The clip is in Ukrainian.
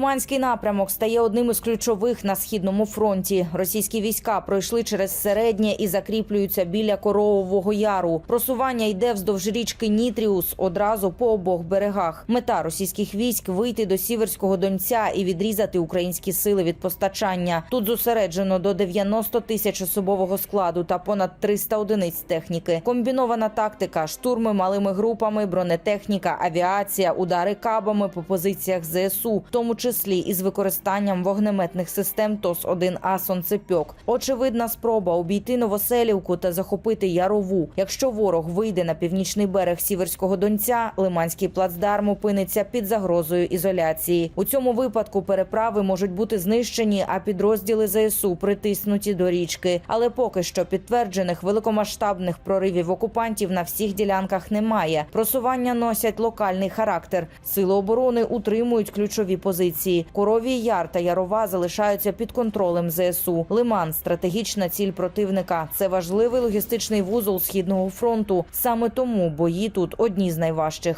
Лиманський напрямок стає одним із ключових на східному фронті. Російські війська пройшли через середнє і закріплюються біля корового яру. Просування йде вздовж річки Нітріус одразу по обох берегах. Мета російських військ вийти до сіверського донця і відрізати українські сили від постачання. Тут зосереджено до 90 тисяч особового складу та понад 300 одиниць техніки. Комбінована тактика, штурми малими групами, бронетехніка, авіація, удари кабами по позиціях ЗСУ, в тому числі із використанням вогнеметних систем ТОС-1А «Сонцепьок». Очевидна спроба обійти Новоселівку та захопити Ярову. Якщо ворог вийде на північний берег Сіверського Донця, Лиманський плацдарм опиниться під загрозою ізоляції. У цьому випадку переправи можуть бути знищені, а підрозділи ЗСУ притиснуті до річки. Але поки що підтверджених великомасштабних проривів окупантів на всіх ділянках немає. Просування носять локальний характер. Сили оборони утримують ключові позиції. Коровій яр та Ярова залишаються під контролем ЗСУ. Лиман стратегічна ціль противника. Це важливий логістичний вузол східного фронту. Саме тому бої тут одні з найважчих.